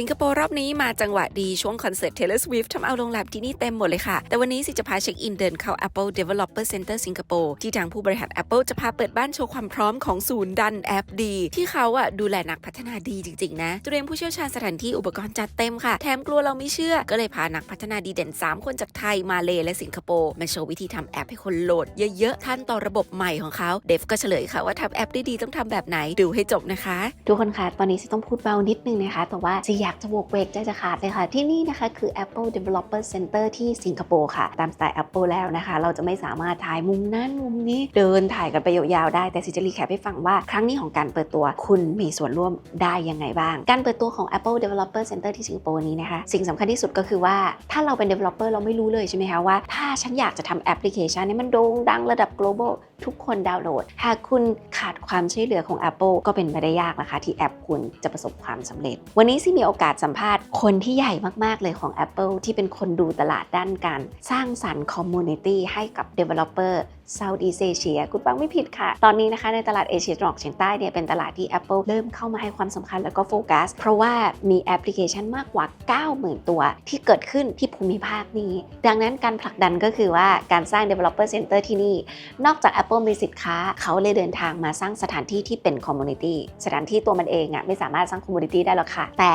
สิงคโปร์รอบนี้มาจังหวะดีช่วงคอนเสิร์ต Taylor Swift ทำเอาโรงแรมที่นี่เต็มหมดเลยค่ะ แต่วันนี้สิจะพาเช็คอินเดินเข้า Apple Developer Center สิงคโปร์ที่ทางผู้บริหาร Apple จะพาเปิดบ้านโชว์ความพร้อมของศูนย์ดันแอปดี ที่เขาอะดูแลนักพัฒนาดีจริง ๆ นะเตรียมผู้เชี่ยวชาญสถานที่อุปกรณ์จัดเต็มค่ะ แถมกลัวเราไม่เชื่อ ก็เลยพานักพัฒนาดีเด่น 3 คนจากไทยมาเลและสิงคโปร์มาโชว์วิธีทำแอปให้คนโหลดเยอะๆท่านต่อระบบใหม่ของเขาเดฟก็เฉลยค่ะว่าทำแอปได้ดีต้องทำแบบไหนดูให้จบนะคะ ทุกคนคะตอนนี้สิต้องพูดเบานิดนึงนะคะแต่ว่าสิอยากจะโวกเวกใจจะขาดเลยค่ะ ที่นี่นะคะคือ Apple Developer Center ที่สิงคโปร์ค่ะ ตามสไตล์ Apple แล้วนะคะ เราจะไม่สามารถถ่ายมุมนั้นมุมนี้เดินถ่ายกันไปยาวๆได้ แต่สิจะรีแคปให้ฟังว่า ครั้งนี้ของการเปิดตัวคุณมีส่วนร่วมได้ยังไงบ้าง การเปิดตัวของ Apple Developer Center ที่สิงคโปร์นี้นะคะ สิ่งสำคัญที่สุดก็คือว่าถ้าเราเป็น developer เราไม่รู้เลยใช่ไหมคะว่า ถ้าฉันอยากจะทำแอปพลิเคชันนี้มันโด่งดังระดับ global ทุกคนดาวน์โหลด หากคุณขาดความช่วยเหลือของ Apple ก็เป็นไปได้ยากนะคะ ที่แอปคุณจะประสบความสำเร็จ วันนี้ซี่มีโอกาสสัมภาษณ์คนที่ใหญ่มากๆเลยของ Apple ที่เป็นคนดูตลาดด้านการ สร้างสรรค์คอมมูนิตี้ให้กับ Developer Southeast Asia คุณฟังไม่ผิดค่ะ ตอนนี้นะคะในตลาดเอเชียตะวันออกเฉียงใต้เนี่ยเป็นตลาดที่ Apple เริ่มเข้ามาให้ความสำคัญแล้วก็โฟกัส เพราะว่ามีแอปพลิเคชันมากกว่า 90,000 ตัว ที่เกิดขึ้นที่ภูมิภาคนี้ ดังนั้นการผลักดันก็คือว่าการสร้าง Developer Center ที่นี่ นอกจาก Apple มีสินค้า เขาเลยเดินทางมาสร้างสถานที่ที่เป็นคอมมูนิตี้สถานที่ตัวมันเองอะไม่สามารถสร้างคอมมูนิตี้ได้หรอกค่ะ แต่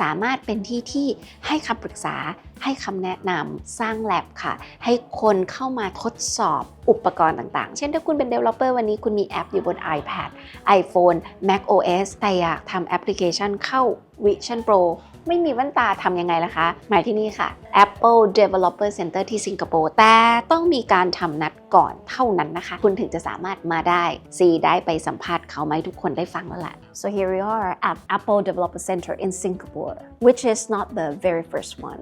สามารถเป็นที่ที่ให้คำปรึกษา ให้คำแนะนำสร้างแลบค่ะ ให้คนเข้ามาทดสอบอุปกรณ์ต่างๆ เช่นถ้าคุณเป็น developer วันนี้คุณมีแอปอยู่บน iPad iPhone Mac OS แต่อยากทำแอปพลิเคชันเข้า Vision Pro ไม่มีแว่นตาทำยังไงล่ะคะ หมายที่นี่ค่ะ Apple Developer Center ที่สิงคโปร์แต่ต้องมีการทำนัดก่อนเท่านั้นนะคะ คุณถึงจะสามารถมาได้ซีได้ไปสัมภาษณ์เขาไหมทุกคนได้ฟังแล้วล่ะ so here we are at Apple Developer Center in Singapore which is not the very first one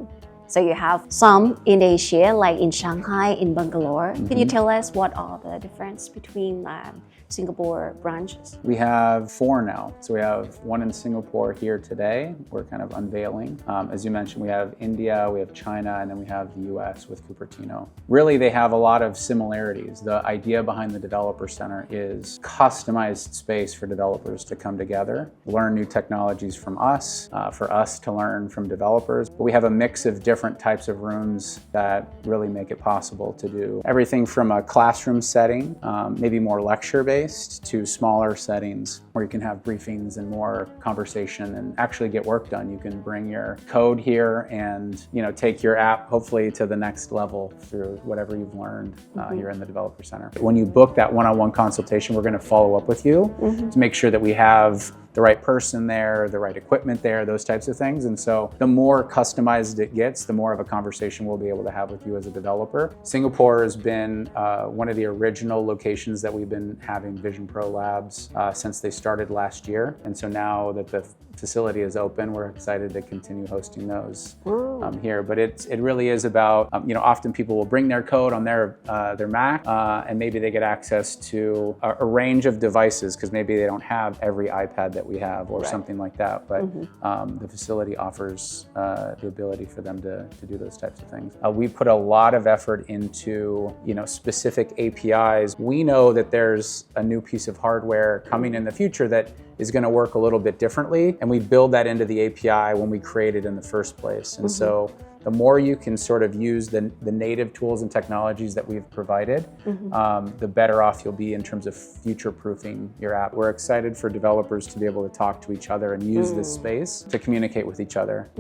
So you have some in Asia, like in Shanghai, in Bangalore. Can you tell us what are the difference between um, Singapore branches? We have four now. So we have one in Singapore here today. We're kind of unveiling. Um, as you mentioned, we have India, we have China, and then we have the US with Cupertino. Really, they have a lot of similarities. The idea behind the Developer Center is customized space for developers to come together, learn new technologies from us, uh, for us to learn from developers. But we have a mix of different types of rooms that really make it possible to do everything from a classroom setting, um, maybe more lecture based, to smaller settings where you can have briefings and more conversation and actually get work done. You can bring your code here and you know take your app hopefully to the next level through whatever you've learned uh, here in the developer center. When you book that one-on-one consultation, we're going to follow up with you to make sure that we have the right person there, the right equipment there, those types of things. And so the more customized it gets, the more of a conversation we'll be able to have with you as a developer. Singapore has been uh, one of the original locations that we've been having Vision Pro Labs uh, since they started last year. And so now that the facility is open, we're excited to continue hosting those um, here. But it's it really is about um, you know often people will bring their code on their uh, their Mac uh, and maybe they get access to a, a range of devices because maybe they don't have every iPad that we have or something like that. But um, the facility offers uh, the ability for them to, to do those types of things. Uh, we put a lot of effort into you know specific APIs. We know that there's a new piece of hardware coming in the future that is going to work a little bit differently, and we build that into the API when we create it in the first place. And so the more you can sort of use the, the native tools and technologies that we've provided, um, the better off you'll be in terms of future proofing your app. We're excited for developers to be able to talk to each other and use this space to communicate with each other.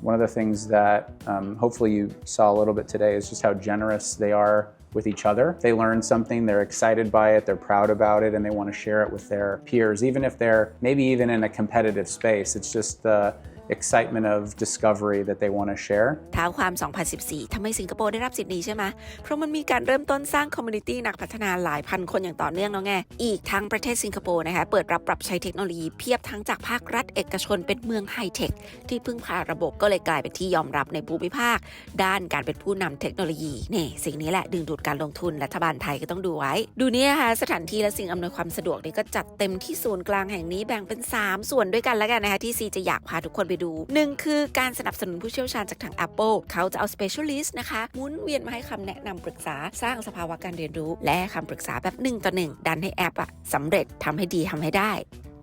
One of the things that um, hopefully you saw a little bit today is just how generous they are with each other. They learn something, they're excited by it, they're proud about it, and they want to share it with their peers, even if they're maybe even in a competitive space. It's just the excitement of discovery that they want to share. ท้าความ 2014 ทำให้สิงคโปร์ได้รับสิทธิ์นี้ใช่ไหม เพราะมันมีการเริ่มต้นสร้างคอมมูนิตี้นักพัฒนาหลายพันคนอย่างต่อเนื่องแล้วไง อีกทั้งประเทศสิงคโปร์นะคะ เปิดรับปรับใช้เทคโนโลยีเพียบทั้งจากภาครัฐเอกชนเป็นเมืองไฮเทค ที่พึ่งพาระบบก็เลยกลายเป็นที่ยอมรับในภูมิภาค ด้านการเป็นผู้นำเทคโนโลยีนี่สิ่งนี้แหละดึงดูดการลงทุนรัฐบาลไทยก็ต้องดูไว้ ดูเนี่ยค่ะสถานที่และสิ่งอำนวยความสะดวกนี่ก็จัดเต็มที่ศูนย์กลางแห่งนี้แบ่งเป็น 3 ส่วนด้วยกันแล้วกันนะคะที่ซีจะอยากพาทุกคนไปดูหนึ่งคือการสนับสนุนผู้เชี่ยวชาญจากทาง Apple เขาจะเอา specialist นะคะหมุนเวียนมาให้คำแนะนำปรึกษาสร้างสภาวะการเรียนรู้ และคำปรึกษาแบบหนึ่งต่อหนึ่งดันให้แอปอะสำเร็จทำให้ดีทำให้ได้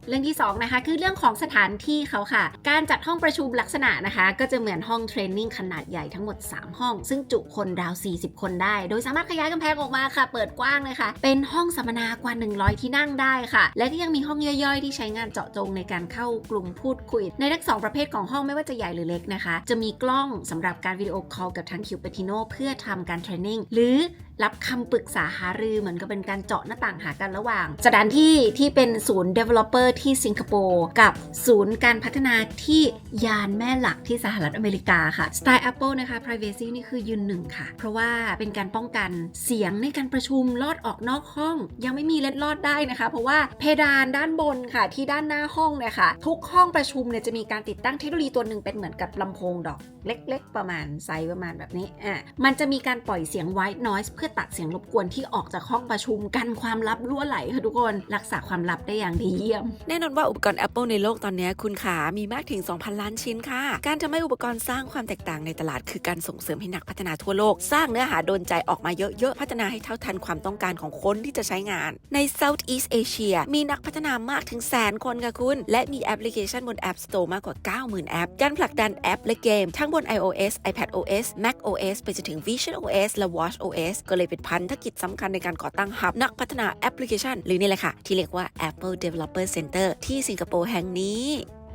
เรื่องที่สองนะคะคือเรื่องของสถานที่เขาค่ะ การจัดห้องประชุมลักษณะนะคะ ก็จะเหมือนห้องเทรนนิ่งขนาดใหญ่ทั้งหมด 3 ห้อง ซึ่งจุคนราว 40 คนได้ โดยสามารถขยายกำแพงออกมาค่ะ เปิดกว้างเลยค่ะ เป็นห้องสัมมนากว่า 100 ที่นั่งได้ค่ะ และก็ยังมีห้องย่อยๆ ที่ใช้งานเจาะจงในการเข้ากลุ่มพูดคุย ในทั้งสองประเภทของห้องไม่ว่าจะใหญ่หรือเล็กนะคะ จะมีกล้องสำหรับการวิดีโอคอลกับทางคิวเปติโนเพื่อทำการเทรนนิ่งหรือรับคำปรึกษาหารือเหมือนกับเป็นการเจาะหน้าต่างหากันระหว่าง สถานที่ที่เป็นศูนย์ developer ที่สิงคโปร์กับศูนย์การพัฒนาที่ยานแม่หลักที่สหรัฐอเมริกาค่ะสไตล์ Apple นะคะ privacy นี่คือยืนหนึ่งค่ะ เพราะว่าเป็นการป้องกันเสียงในการประชุมลอดออกนอกห้อง ยังไม่มีเล็ดลอดได้นะคะ เพราะว่าเพดานด้านบนค่ะที่ด้านหน้าห้องเนี่ยค่ะทุกห้องประชุมเนี่ยจะมีการติดตั้งเทคโนโลยีตัวหนึ่งเป็นเหมือนกับลำโพงดอกเล็ก ๆ ประมาณไซส์ประมาณแบบนี้อะมันจะมีการปล่อยเสียง white noise เพื่อตัดเสียงรบกวนที่ออกจากห้องประชุมกันความลับรั่วไหลค่ะทุกคน รักษาความลับได้อย่างดีเยี่ยมแน่นอนว่าอุปกรณ์ Apple ในโลกตอนนี้คุณขามีมากถึง 2,000 ล้านชิ้นค่ะ การทำให้อุปกรณ์สร้างความแตกต่างในตลาด คือการส่งเสริมให้นักพัฒนาทั่วโลก สร้างเนื้อหาโดนใจออกมาเยอะๆ พัฒนาให้เท่าทันความต้องการของคนที่จะใช้งาน ใน Southeast Asia มีนักพัฒนามากถึงแสนคนค่ะคุณ และมีแอปพลิเคชันบน App Store มากกว่า 90,000 แอป การผลักดันแอปและเกม ทั้งบน iOS iPadOS macOS ไปจนถึง visionOS และ watchOS ก็เลยเป็นพันธกิจสำคัญในการก่อตั้งหับนักพัฒนาแอปพลิเคชัน หรือนี่แหละค่ะที่เรียกว่า Apple Developer Center ที่สิงคโปร์แห่งนี้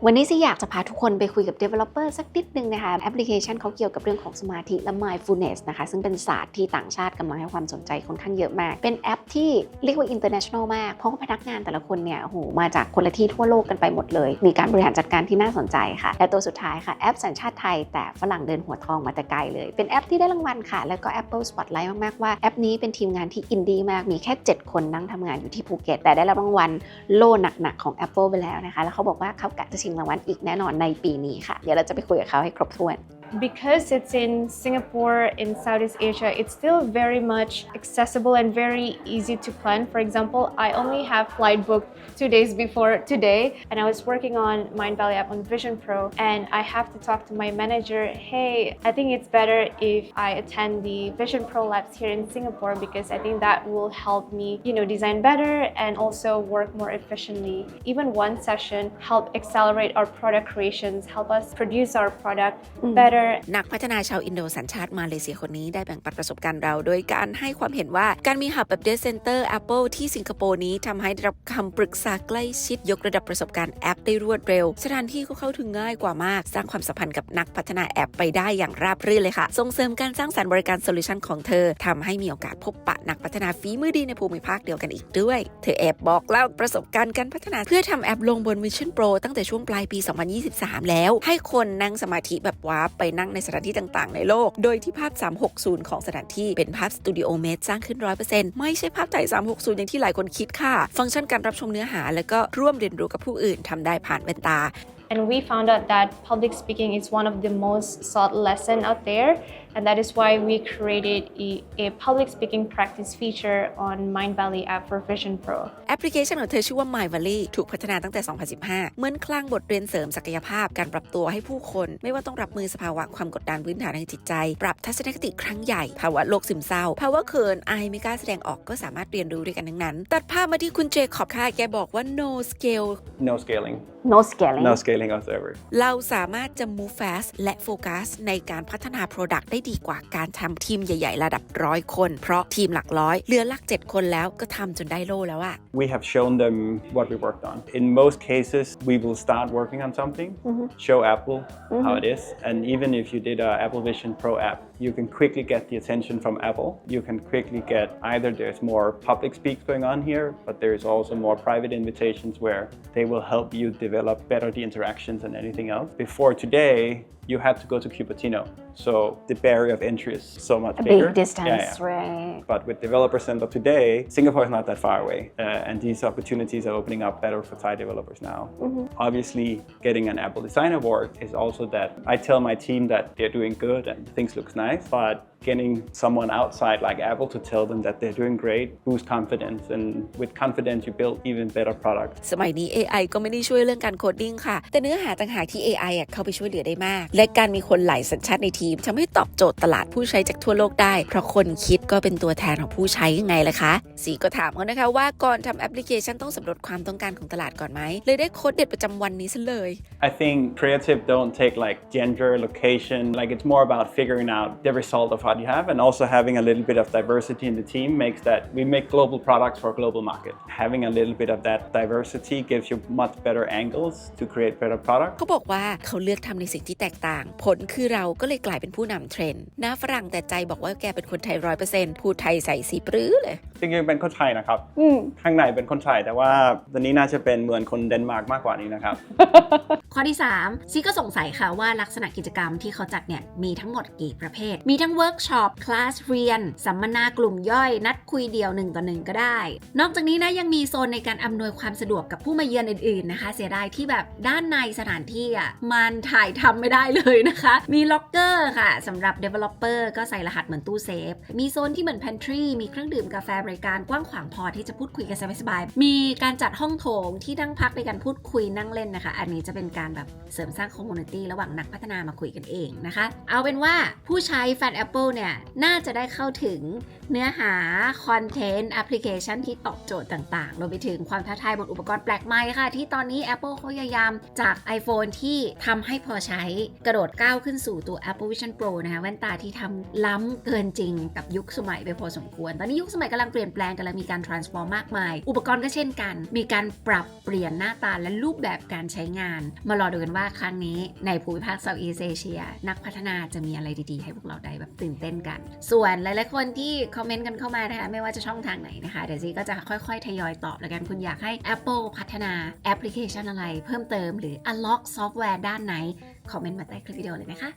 วันนี้สิอยากจะพาทุกคนไปคุยกับ Developer สักนิดนึงนะคะแอปพลิเคชันเขาเกี่ยวกับเรื่องของสมาธิและ mindfulness นะคะ ซึ่งเป็นศาสตร์ที่ต่างชาติกำลังให้ความสนใจค่อนข้างเยอะมาก เป็นแอปที่เรียกว่า international มาก เพราะว่าพนักงานแต่ละคนเนี่ยโอ้โหมาจากคนละที่ทั่วโลกกันไปหมดเลย มีการบริหารจัดการที่น่าสนใจค่ะ และตัวสุดท้ายค่ะแอปสัญชาติไทย แต่ฝรั่งเดินหัวทองมาแต่ไกลเลย เป็นแอปที่ได้รางวัลค่ะ แล้วก็ Apple Spotlight มากๆว่าแอปนี้เป็นทีมงานที่อินดี้มากมีแค่ 7 คนนั่งทำงานอยู่ที่ภูเก็ตแต่ได้รับรางวัลโล่หนักๆของ Apple ไปแล้วนะคะแล้วเขาบอกว่าเขากะจะ ชิงรางวัลอีกแน่นอนในปีนี้ค่ะ เดี๋ยวเราจะไปคุยกับเขาให้ครบถ้วน Because it's in Singapore, in Southeast Asia, it's still very much accessible and very easy to plan. For example, I only have flight booked two days before today, and I was working on Mind Valley app on Vision Pro, and I have to talk to my manager. Hey, I think it's better if I attend the Vision Pro labs here in Singapore because I think that will help me, you know, design better and also work more efficiently. Even one session help accelerate our product creations, help us produce our product better นักพัฒนาชาวอินโดสัญชาติมาเลเซียคนนี้ได้แบ่งปันประสบการณ์เรา โดยการให้ความเห็นว่าการมีหับแบบ Data Center Apple ที่สิงคโปร์นี้ทำให้ได้รับคำปรึกษาใกล้ชิดยกระดับประสบการณ์แอปได้รวดเร็ว สถานที่ก็เข้าถึงง่ายกว่ามาก สร้างความสัมพันธ์กับนักพัฒนาแอปไปได้อย่างราบรื่นเลยค่ะ ส่งเสริมการสร้างสรรค์บริการโซลูชันของเธอทำให้มีโอกาสพบปะนักพัฒนาฝีมือดีในภูมิภาคเดียวกันอีกด้วย เธอแอบบอกเล่าประสบการณ์การพัฒนาเพื่อทำแอปลงบน Vision Pro ตั้งแต่ช่วงปลายปี 2023 แล้ว ให้คนนั่งสมาธิแบบว้าร์ปไปนั่งในสถานที่ต่างๆ ในโลก โดยที่ภาพ 360 ของสถานที่เป็นภาพสตูดิโอเมดสร้างขึ้น 100%ไม่ใช่ภาพถ่าย360 อย่างที่หลายคนคิดค่ะ ฟังก์ชันการรับชมเนื้อหา แล้วก็ร่วมเรียนรู้กับผู้อื่นทำได้ผ่านแว่นตา And we found out that public speaking is one of the most sought lesson out there. And that is why we created a, a public speaking practice feature on Mind Valley app for Vision Pro. แอปพลิเคชันของเธอชื่อว่า My Valley ถูกพัฒนาตั้งแต่ 2015 เหมือนคลั่งบทเรียนเสริมศักยภาพการปรับตัวให้ผู้คน ไม่ว่าต้องรับมือสภาวะความกดดันพื้นฐานทางจิตใจ ปรับทัศนคติครั้งใหญ่ ภาวะโรคซึมเศร้า ภาวะเขินอายไม่กล้าแสดงออกก็สามารถเรียนรู้ด้วยกันทั้งนั้น ตัดภาพมาที่คุณเจคอบค่ะแกบอกว่า no scale No scaling. no scaling No scaling whatsoever. เราสามารถจะ move fast และโฟกัสในการพัฒนา Product ได้ดีกว่าการทำทีมใหญ่ ๆ ระดับร้อยคน เพราะทีมหลักร้อยเหลือหลัก 7 คนแล้วก็ทำจนได้โล่แล้วอะ We have shown them what we worked on. In most cases, we will start working on something, show Apple how it is, and even if you did a Apple Vision Pro app, you can quickly get the attention from Apple. You can quickly get either there's more public speaks going on here, but there is also more private invitations where they will help you develop better the interactions and anything else. Before today, you had to go to Cupertino, so the barrier of entry is so much a bigger. big distance Yeah, yeah. right But with Developer Center today, Singapore is not that far away, uh, and these opportunities are opening up better for Thai developers now. Obviously, getting an Apple Design Award is also that I tell my team that they're doing good and things looks nice, but getting someone outside like Apple to tell them that they're doing great boosts confidence. And with confidence, you build even better products. สมัยนี้ AI ก็ไม่ได้ช่วยเรื่องการโคดดิ้งค่ะ แต่เนื้อหาต่างหากที่ AI อะเข้าไปช่วยเหลือได้มาก และการมีคนหลายสัญชาติในทีมทำให้ตอบโจทย์ตลาดผู้ใช้จากทั่วโลกได้ เพราะคนคิดก็เป็นตัวแทนของผู้ใช้ยังไงล่ะคะสีก็ถามเขานะคะว่าก่อนทำแอปพลิเคชันต้องสำรวจความต้องการของตลาดก่อนไหมเลยได้โค้ดเด็ดประจำวันนี้ซะเลย I think creative don't take like gender, location, like it's more about figuring out the result of what you have and also having a little bit of diversity in the team makes that we make global products for a global market. Having a little bit of that diversity gives you much better angles to create better product. เขาบอกว่าเขาเลือกทำในสิ่งที่แตกต่าง ผลคือเราก็เลยกลายเป็นผู้นำเทรนด์หน้าฝรั่งแต่ใจบอกว่าแกเป็นคนไทยร้อยเปอร์เซ็นต์พูดไทยใส่สีปรื้อเลยจริงๆเป็นคนไทยนะครับข้างในเป็นคนไทยแต่ว่าตอนนี้น่าจะเป็นเหมือนคนเดนมาร์กมากกว่านี้นะครับ ข้อที่ 3 ซีก็สงสัยค่ะว่าลักษณะกิจกรรมที่เขาจัดเนี่ย มีทั้งหมดกี่ประเภท มีทั้งเวิร์กช็อป คลาสเรียน สัมมนากลุ่มย่อย นัดคุยเดียว1ต่อ1ก็ได้ นอกจากนี้นะยังมีโซนในการอำนวยความสะดวกกับผู้มาเยือนอื่นๆนะคะ เสียดายที่แบบด้านในสถานที่อะมันถ่ายทำไม่ได้เลยนะคะ มีล็อกเกอร์ค่ะสำหรับ Developer ก็ใส่รหัสเหมือนตู้เซฟ มีโซนที่เหมือน Pantry มีเครื่องดื่มกาแฟบริการกว้างขวางพอที่จะพูดคุยกันสบายๆมีการจัดห้องโถงที่นั่งพักในการพูดคุยนั่งเล่นนะคะ อันนี้จะเป็นการแบบเสริมสร้างคอมมูนิตี้ระหว่างนักพัฒนามาคุยกันเองนะคะ เอาเป็นว่าผู้ใช้แฟน Apple เนี่ย น่าจะได้เข้าถึงเนื้อหาคอนเทนต์แอปพลิเคชันที่ตอบโจทย์ต่างๆ รวมไปถึงความท้าทายบนอุปกรณ์แปลกใหม่ค่ะ ที่ตอนนี้ Apple เขาพยายามจาก iPhone ที่ทำให้พอใช้กระโดดก้าวขึ้นสู่ตัว Apple Vision Pro นะคะแว่นตาที่ทำล้ำเกินจริงกับยุคสมัยไปพอสมควร ตอนนี้ยุคสมัยกำลังปลี่ยนแปลงกำลังมีการ transform มากมาย อุปกรณ์ก็เช่นกัน มีการปรับเปลี่ยนหน้าตาและรูปแบบการใช้งาน มารอดูกันว่าครั้งนี้ในภูมิภาค Southeast Asia นักพัฒนาจะมีอะไรดีๆ ให้พวกเราได้แบบตื่นเต้นกัน ส่วนหลายๆคนที่คอมเมนต์กันเข้ามานะคะไม่ว่าจะช่องทางไหนนะคะเดี๋ยวซีก็จะค่อยๆ ทยอยตอบแล้วกันคุณอยากให้ Apple พัฒนาแอปพลิเคชันอะไร เพิ่มเติมหรือ unlock ซอฟต์แวร์ด้านไหนคอมเมนต์มาใต้คลิปวิดีโอเลยนะคะ